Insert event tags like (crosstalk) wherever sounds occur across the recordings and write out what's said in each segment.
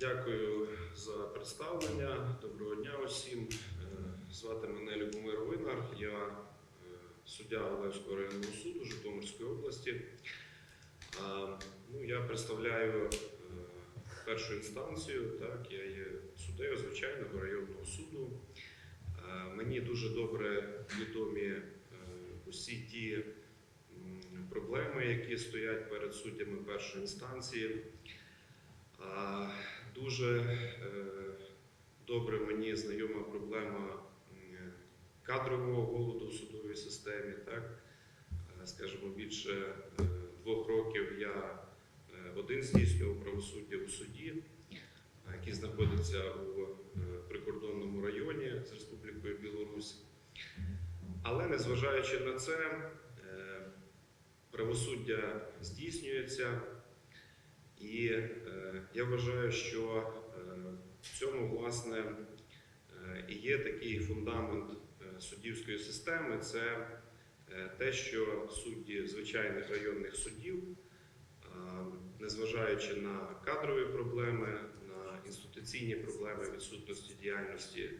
Дякую за представлення. Доброго дня усім. Е, Звати мене Любомир Винар. Я е, суддя Олевського районного суду Житомирської області. Ну, я представляю е, першу інстанцію. Так, я є суддею звичайного районного суду. Мені дуже добре відомі усі ті проблеми, які стоять перед суддями першої інстанції. Дуже е, добре мені знайома проблема кадрового голоду в судовій системі. Так? Е, Скажімо, більше е, двох років я один здійснював правосуддя у суді, який знаходиться у прикордонному районі з Республікою Білорусь. Але незважаючи на це, правосуддя здійснюється. І е, я вважаю, що е, в цьому власне е, і є такий фундамент е, суддівської системи. Це те, що судді звичайних районних судів, незважаючи на кадрові проблеми, на інституційні проблеми відсутності діяльності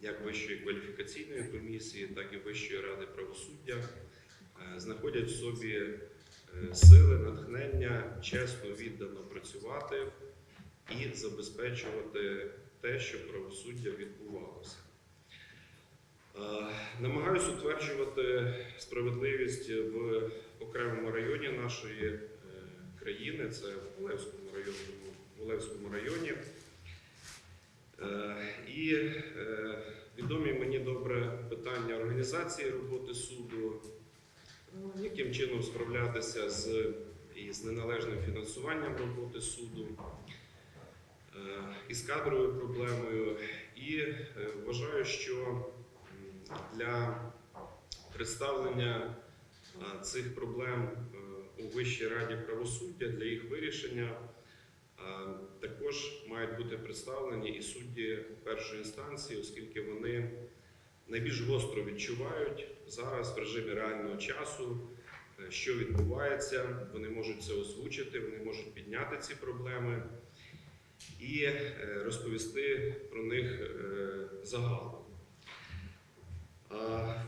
як Вищої кваліфікаційної комісії, так і Вищої ради правосуддя, знаходять в собі сили, натхнення, чесно, віддано працювати і забезпечувати те, що правосуддя відбувалося. Е, Намагаюсь утверджувати справедливість в окремому районі нашої е, країни, це в Олевському районному, в Олевському районі. Е, І е, відомі мені добре питання організації роботи суду, е, яким чином справлятися з, із неналежним фінансуванням роботи суду, е, із кадровою проблемою. І е, вважаю, що для представлення е, цих проблем у Вищій раді правосуддя, для їх вирішення Також мають бути представлені і судді першої інстанції, оскільки вони найбільш гостро відчувають зараз в режимі реального часу, що відбувається. Вони можуть це озвучити, вони можуть підняти ці проблеми і е, розповісти про них е, загалом.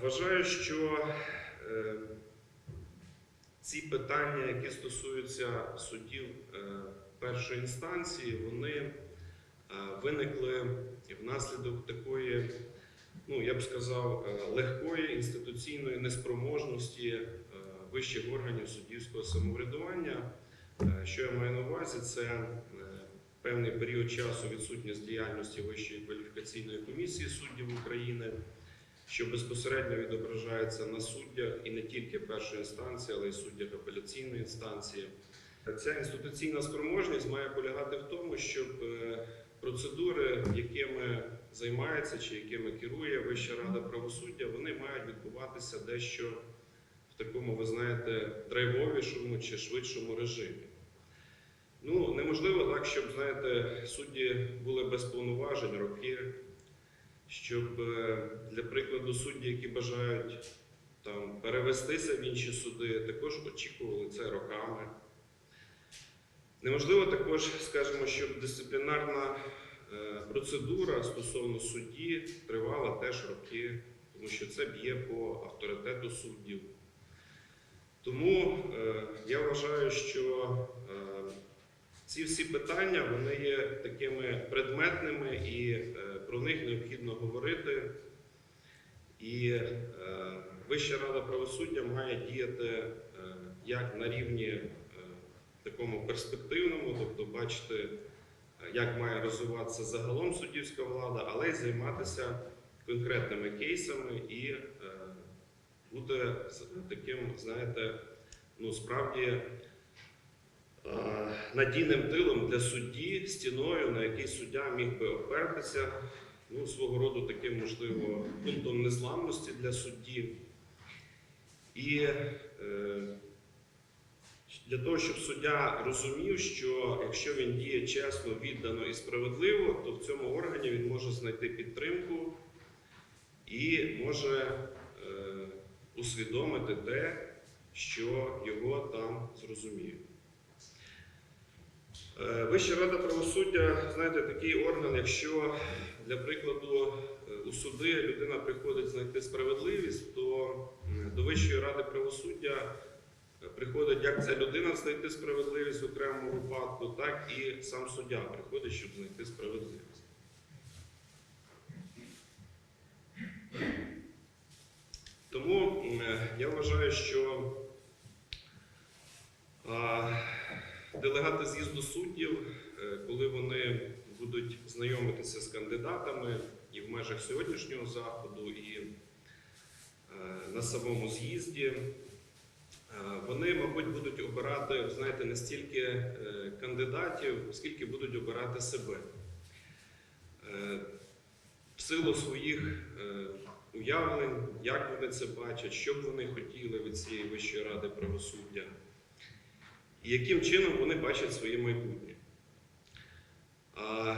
Вважаю, що е, ці питання, які стосуються суддів е, першої інстанції, вони е, виникли внаслідок такої, ну я б сказав, е, легкої інституційної неспроможності е, вищих органів суддівського самоврядування. Е, Що я маю на увазі, це е, певний період часу відсутність діяльності Вищої кваліфікаційної комісії суддів України, що безпосередньо відображається на суддях і не тільки першої інстанції, але й суддях апеляційної інстанції. Ця інституційна спроможність має полягати в тому, щоб е, процедури, якими займається чи якими керує Вища рада правосуддя, вони мають відбуватися дещо такому, ви знаєте, драйвовішому чи швидшому режимі. Ну, неможливо так, щоб, знаєте, судді були без повноважень роки, щоб, е, для прикладу, судді, які бажають там перевестися в інші суди, також очікували це роками. Неможливо також, скажімо, щоб дисциплінарна е, процедура стосовно судді тривала теж роки, тому що це б'є по авторитету суддів. Тому е, я вважаю, що е, ці всі питання вони є такими предметними і е, про них необхідно говорити. І е, Вища рада правосуддя має діяти е, як на рівні е, такому перспективному, тобто бачити, е, як має розвиватися загалом суддівська влада, але й займатися конкретними кейсами і е, бути таким, знаєте, ну справді надійним тилом для судді, стіною, на який суддя міг би опертися, ну, свого роду таким, можливо, пунктом незламності для судді. І е, для того, щоб суддя розумів, що якщо він діє чесно, віддано і справедливо, то в цьому органі він може знайти підтримку і може усвідомити те, що його там зрозуміють. Е, Вища рада правосуддя, знаєте, такий орган, якщо для прикладу е, у суди людина приходить знайти справедливість, то до Вищої ради правосуддя е, приходить як ця людина знайти справедливість в окремому випадку, так і сам суддя приходить, щоб знайти справедливість. Тому м, е, я вважаю, що делегати з'їзду суддів, е, коли вони будуть знайомитися з кандидатами і в межах сьогоднішнього заходу, і е, на самому з'їзді, е, вони, мабуть, будуть обирати, знаєте, не стільки кандидатів, скільки будуть обирати себе. В силу своїх уявлень, як вони це бачать, що б вони хотіли від цієї Вищої ради правосуддя і яким чином вони бачать своє майбутнє. А,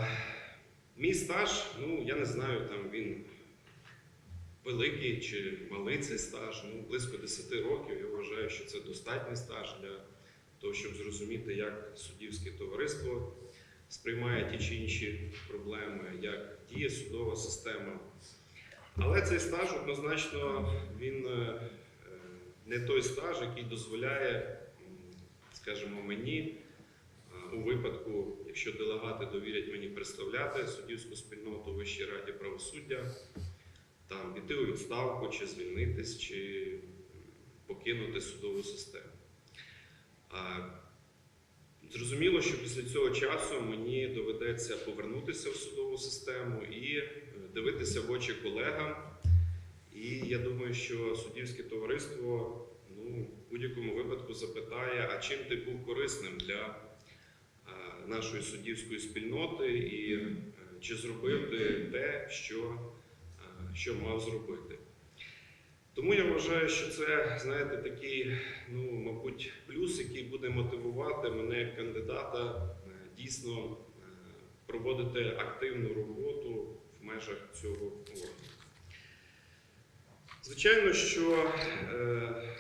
мій стаж, ну я не знаю, там він великий чи малий цей стаж, ну близько 10 років. Я вважаю, що це достатній стаж для того, щоб зрозуміти, як суддівське товариство сприймає ті чи інші проблеми, як діє судова система. Але цей стаж однозначно він е, е, не той стаж, який дозволяє скажімо, мені у випадку, якщо делегати довірять мені представляти суддівську спільноту у Вищій раді правосуддя, там піти у відставку, чи звільнитись, чи покинути судову систему. Зрозуміло, що після цього часу мені доведеться повернутися в судову систему і е, дивитися в очі колегам. І я думаю, що суддівське товариство ну, в будь-якому випадку запитає, а чим ти був корисним для е, нашої суддівської спільноти, і е, чи зробив ти те, що, е, що мав зробити. Тому я вважаю, що це, знаєте, такий, ну, мабуть, плюс, який буде мотивувати мене як кандидата дійсно проводити активну роботу межах цього органу. Звичайно, що е,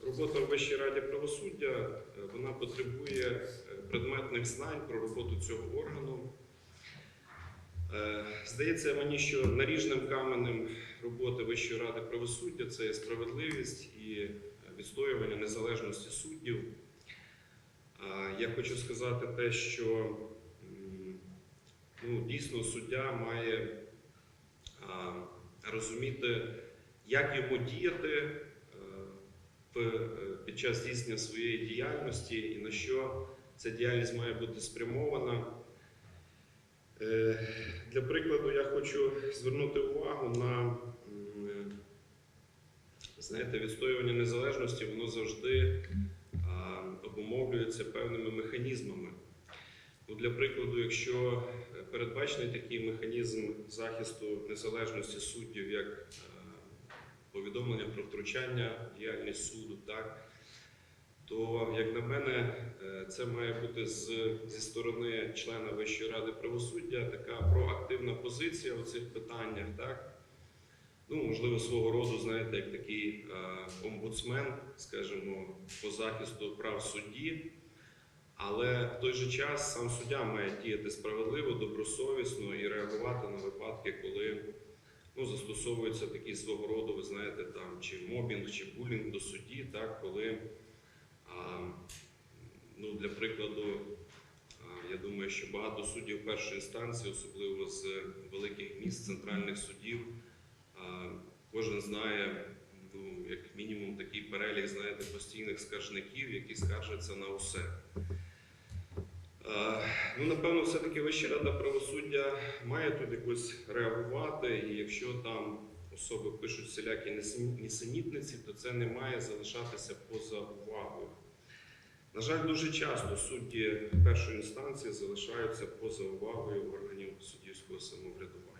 робота в Вищій раді правосуддя е, вона потребує е, предметних знань про роботу цього органу. Здається мені, що наріжним каменем роботи Вищої ради правосуддя це є справедливість і відстоювання незалежності суддів. Я хочу сказати те, що ну, дійсно суддя має а, розуміти, як йому діяти е, е, під час здійснення своєї діяльності і на що ця діяльність має бути спрямована. Е, Для прикладу, я хочу звернути увагу на знаєте, відстоювання незалежності, воно завжди обумовлюється певними механізмами. Ну, для прикладу, якщо е, передбачений такий механізм захисту незалежності суддів, як е, повідомлення про втручання в діяльність суду, так, то, як на мене, е, це має бути з, зі сторони члена Вищої ради правосуддя така проактивна позиція у цих питаннях, так? Ну, можливо, свого роду, знаєте, як такий е, омбудсмен, скажімо, по захисту прав судді. Але в той же час сам суддя має діяти справедливо, добросовісно і реагувати на випадки, коли ну, застосовується такий свого роду, ви знаєте, там чи мобінг, чи булінг до судді, так, коли, а, ну, для прикладу, а, я думаю, що багато суддів першої інстанції, особливо з великих міст, центральних судів, а, кожен знає, ну, як мінімум, такий перелік, знаєте, постійних скаржників, які скаржаться на усе. Е, Ну, напевно, все-таки Вища рада правосуддя має тут якось реагувати, і якщо там особи пишуть всілякі нісенітниці, то це не має залишатися поза увагою. На жаль, дуже часто судді першої інстанції залишаються поза увагою органів суддівського самоврядування.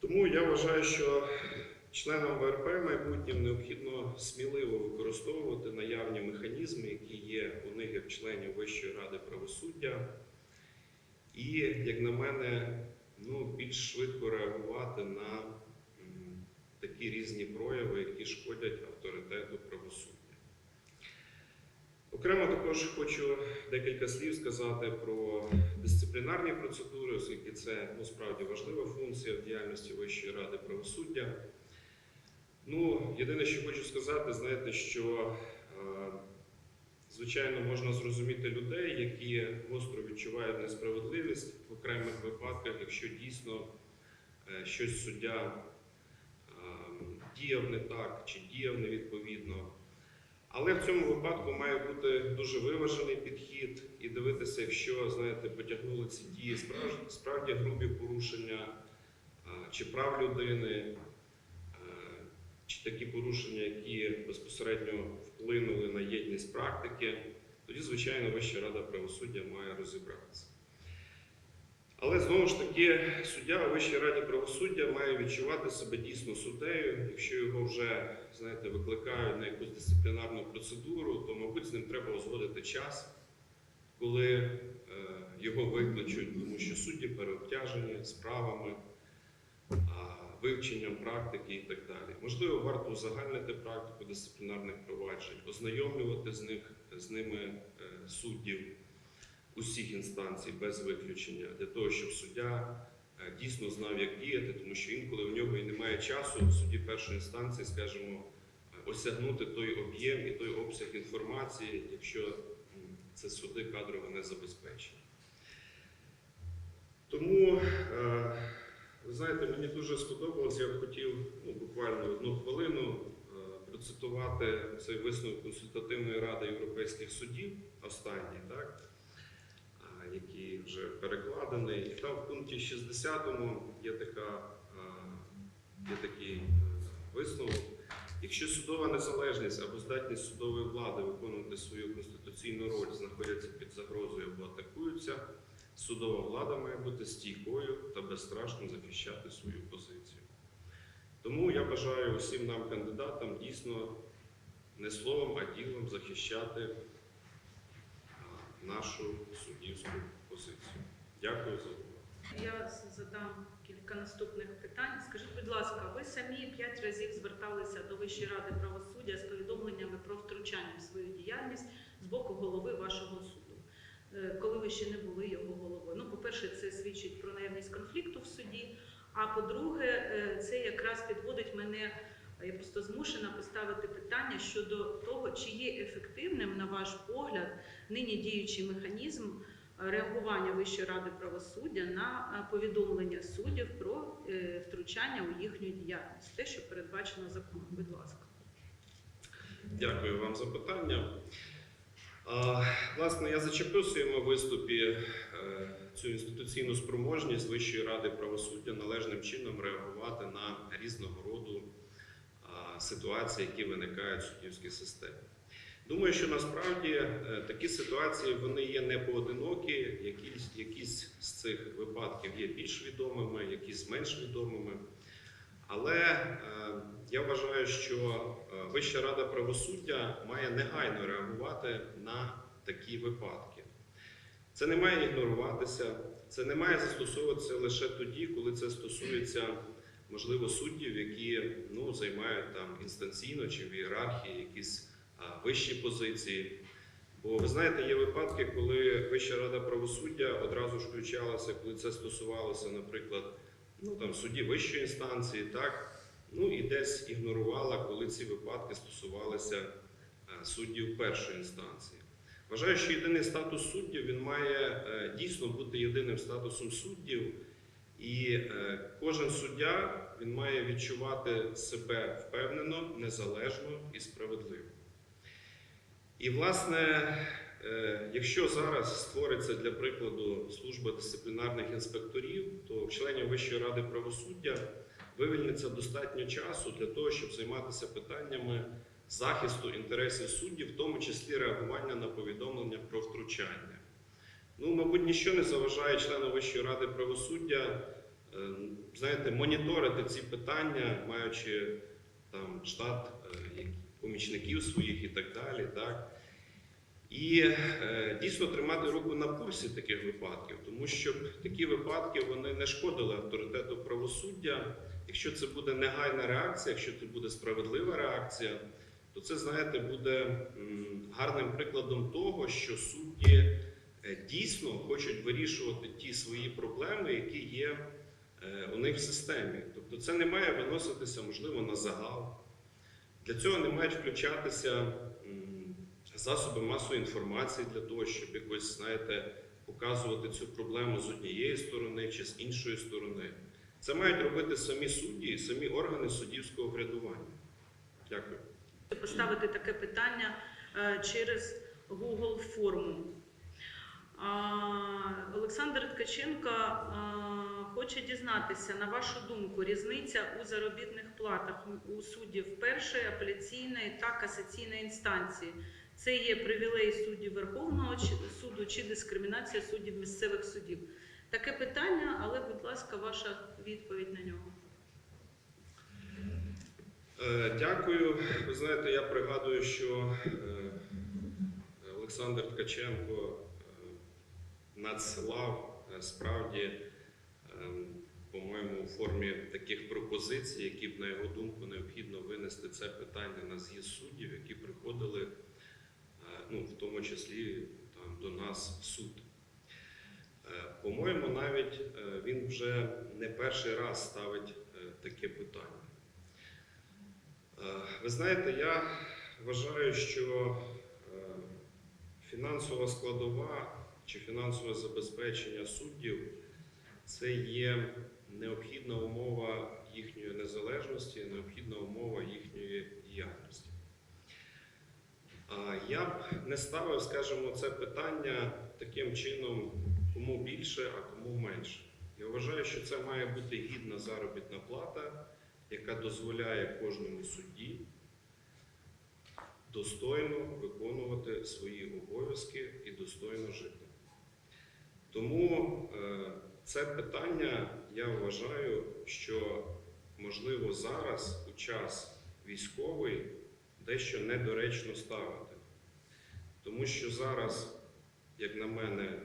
Тому я вважаю, що членам ВРП майбутнім необхідно сміливо використовувати наявні механізми, які є у них як членів Вищої ради правосуддя, і, як на мене, ну, більш швидко реагувати на такі різні прояви, які шкодять авторитету правосуддя. Окремо також хочу декілька слів сказати про дисциплінарні процедури, оскільки це ну, справді важлива функція в діяльності Вищої ради правосуддя. Ну, єдине, що хочу сказати, знаєте, що е, звичайно можна зрозуміти людей, які гостро відчувають несправедливість в окремих випадках, якщо дійсно е, щось суддя е, діяв не так чи діяв невідповідно. Але в цьому випадку має бути дуже виважений підхід і дивитися, якщо знаєте, потягнули ці дії справді, грубі порушення чи прав людини, такі порушення, які безпосередньо вплинули на єдність практики, тоді, звичайно, Вища рада правосуддя має розібратися. Але знову ж таки, суддя у Вищій раді правосуддя має відчувати себе дійсно суддею. Якщо його вже знаєте, викликають на якусь дисциплінарну процедуру, то, мабуть, з ним треба узгодити час, коли е, його викличуть, тому що судді переобтяжені справами, вивченням практики і так далі. Можливо, варто узагальнити практику дисциплінарних проваджень, ознайомлювати з, них, з ними е, суддів усіх інстанцій без виключення, для того, щоб суддя е, дійсно знав, як діяти, тому що інколи в нього і немає часу в суді першої інстанції, скажімо, е, осягнути той об'єм і той обсяг інформації, якщо це суди кадрово не забезпечені. Тому, знаєте, мені дуже сподобалось, я б хотів ну, буквально одну хвилину е, процитувати цей висновок консультативної ради європейських судів, останній, так? який вже перекладений. І там в пункті 60 є, така, а, є такий е, висновок. Якщо судова незалежність або здатність судової влади виконувати свою конституційну роль знаходяться під загрозою або атакуються, судова влада має бути стійкою та безстрашно захищати свою позицію. Тому я бажаю усім нам, кандидатам, дійсно не словом, а ділом захищати нашу суддівську позицію. Дякую за увагу. Я задам кілька наступних питань. Скажіть, будь ласка, ви самі п'ять разів зверталися до Вищої ради правосуддя з повідомленнями про втручання в свою діяльність з боку голови вашого суду, коли ви ще не були його головою. Ну, по-перше, це свідчить про наявність конфлікту в суді. А по-друге, е, це якраз підводить мене. Я просто змушена поставити питання щодо того, чи є ефективним, на ваш погляд, нині діючий механізм реагування Вищої ради правосуддя на е, повідомлення суддів про е, втручання у їхню діяльність, те, що передбачено законом. Будь ласка. Дякую вам за питання. Власне, я зачепив в своєму виступі е, цю інституційну спроможність Вищої ради правосуддя належним чином реагувати на різного роду ситуації, які виникають в суддівській системі. Думаю, що насправді е, такі ситуації вони є не поодинокі. Якісь, якісь з цих випадків є більш відомими, якісь менш відомими. Але е, я вважаю, що е, Вища рада правосуддя має негайно реагувати на такі випадки. Це не має ігноруватися, це не має застосовуватися лише тоді, коли це стосується, можливо, суддів, які ну, займають там інстанційно чи в ієрархії якісь вищі позиції. Бо ви знаєте, є випадки, коли Вища рада правосуддя одразу ж включалася, коли це стосувалося, наприклад, ну там судді вищої інстанції, так ну і десь ігнорувала, коли ці випадки стосувалися е, суддів першої інстанції. Вважаю, що єдиний статус суддів він має е, дійсно бути єдиним статусом суддів, і е, кожен суддя він має відчувати себе впевнено, незалежно і справедливо. І, власне, Якщо зараз створиться для прикладу служба дисциплінарних інспекторів, то членів Вищої ради правосуддя вивільниться достатньо часу для того, щоб займатися питаннями захисту інтересів суддів, в тому числі реагування на повідомлення про втручання. Ну, мабуть, ніщо не заважає члену Вищої ради правосуддя, е, знаєте, моніторити ці питання, маючи там штат е, помічників своїх і так далі. Так? І е, дійсно тримати руку на пульсі таких випадків, тому що такі випадки вони не шкодили авторитету правосуддя. Якщо це буде негайна реакція, якщо це буде справедлива реакція, то це, знаєте, буде гарним прикладом того, що судді е, дійсно хочуть вирішувати ті свої проблеми, які є е, у них в системі. Тобто це не має виноситися, можливо, на загал. Для цього не мають включатися засоби масової інформації для того, щоб якось, знаєте, показувати цю проблему з однієї сторони чи з іншої сторони. Це мають робити самі судді самі органи суддівського врядування. Дякую. поставити таке питання е, через Google форму. Олександр Ткаченко хоче дізнатися, на вашу думку, різниця у заробітних платах у суддів першої апеляційної та касаційної інстанції. Це є привілей суддів Верховного суду чи дискримінація суддів місцевих судів. Таке питання, але, будь ласка, ваша відповідь на нього. Е, Дякую. Ви знаєте, я пригадую, що е, Олександр Ткаченко е, надсилав справді, по-моєму, у формі таких пропозицій, які б, на його думку, необхідно винести це питання на з'їзд суддів, які приходили, ну, в тому числі там, до нас в суд. Е, По-моєму, навіть е, він вже не перший раз ставить е, таке питання. Е, Ви знаєте, я вважаю, що е, фінансова складова чи фінансове забезпечення суддів це є необхідна умова їхньої незалежності, необхідна умова їхньої діяльності. Я б не ставив, скажімо, це питання таким чином, кому більше, а кому менше. Я вважаю, що це має бути гідна заробітна плата яка дозволяє кожному судді достойно виконувати свої обов'язки і достойно жити. Тому е, це питання я вважаю, що можливо зараз, у час військовий, дещо недоречно ставити. Тому що зараз, як на мене,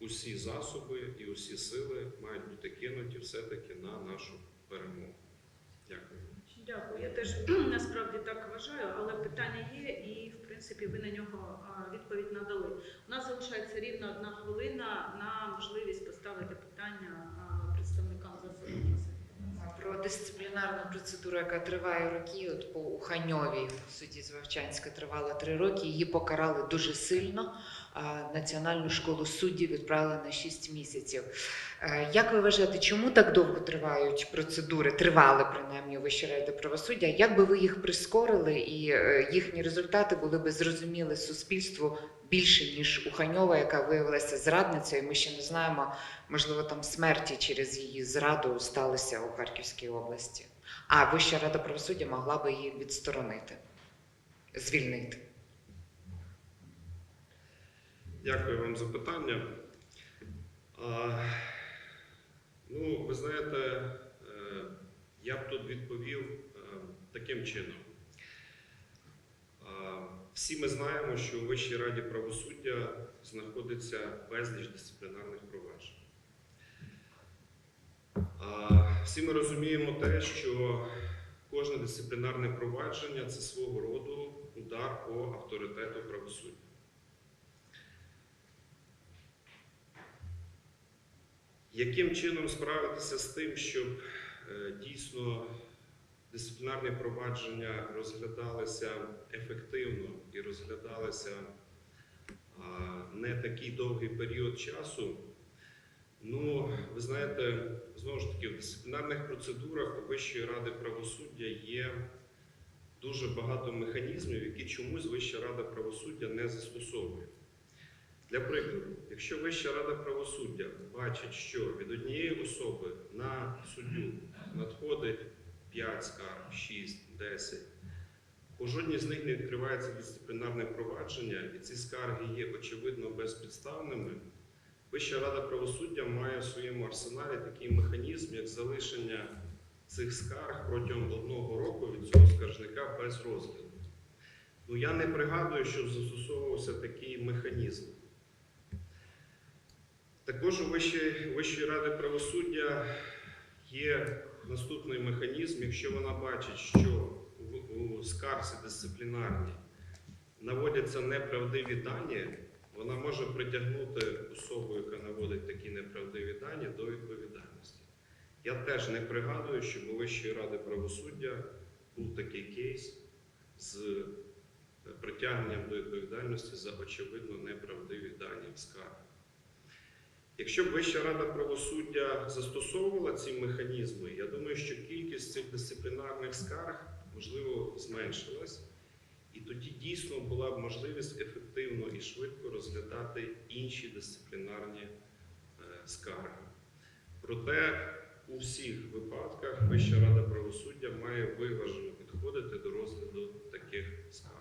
усі засоби і усі сили мають бути кинуті все-таки на нашу перемогу. Дякую. Дякую. Я теж (clears throat) насправді так вважаю, але питання є, і в принципі ви на нього відповідь надали. У нас залишається рівно одна хвилина на можливість поставити питання представникам засобів Про дисциплінарну процедуру, яка триває роки, от по Уханьовій в суді з Вовчанська тривала три роки. Її покарали дуже сильно. Національну школу суддів відправили на 6 місяців. Е, Як ви вважаєте, чому так довго тривають процедури? Тривали принаймні у Вищій раді правосуддя? Як би ви їх прискорили і е, їхні результати були би зрозуміли суспільству більше ніж Уханьова, яка виявилася зрадницею? Ми ще не знаємо, можливо, там смерті через її зраду сталися у Харківській області. А Вища рада правосуддя могла би її відсторонити, звільнити. Дякую вам за питання. А, ну, ви знаєте, е, я б тут відповів е, таким чином. Всі ми знаємо, що у Вищій раді правосуддя знаходиться безліч дисциплінарних проваджень. Всі ми розуміємо те, що кожне дисциплінарне провадження це свого роду удар по авторитету правосуддя. Яким чином справитися з тим, щоб е, дійсно дисциплінарні провадження розглядалися ефективно і розглядалися не такий довгий період часу? Ну, ви знаєте, знову ж таки, в дисциплінарних процедурах Вищої ради правосуддя є дуже багато механізмів, які чомусь Вища рада правосуддя не застосовує. Для прикладу, якщо Вища рада правосуддя бачить, що від однієї особи на суддю надходить 5 скарг, 6, 10, по жодній з них не відкривається дисциплінарне провадження, і ці скарги є очевидно безпідставними, Вища рада правосуддя має в своєму арсеналі такий механізм, як залишення цих скарг протягом одного року від цього скаржника без розгляду. Ну, я не пригадую, що застосовувався такий механізм. Також у Вищої, Вищої ради правосуддя є наступний механізм, якщо вона бачить, що у, скарзі дисциплінарній наводяться неправдиві дані, вона може притягнути особу, яка наводить такі неправдиві дані, до відповідальності. Я теж не пригадую, щоб у Вищої ради правосуддя був такий кейс з е, притягненням до відповідальності за очевидно неправдиві дані в скаргах. Якщо б Вища рада правосуддя застосовувала ці механізми, я думаю, що кількість цих дисциплінарних скарг можливо зменшилась, і тоді дійсно була б можливість ефективно і швидко розглядати інші дисциплінарні е, скарги. Проте у всіх випадках Вища рада правосуддя має виважено підходити до розгляду таких скарг.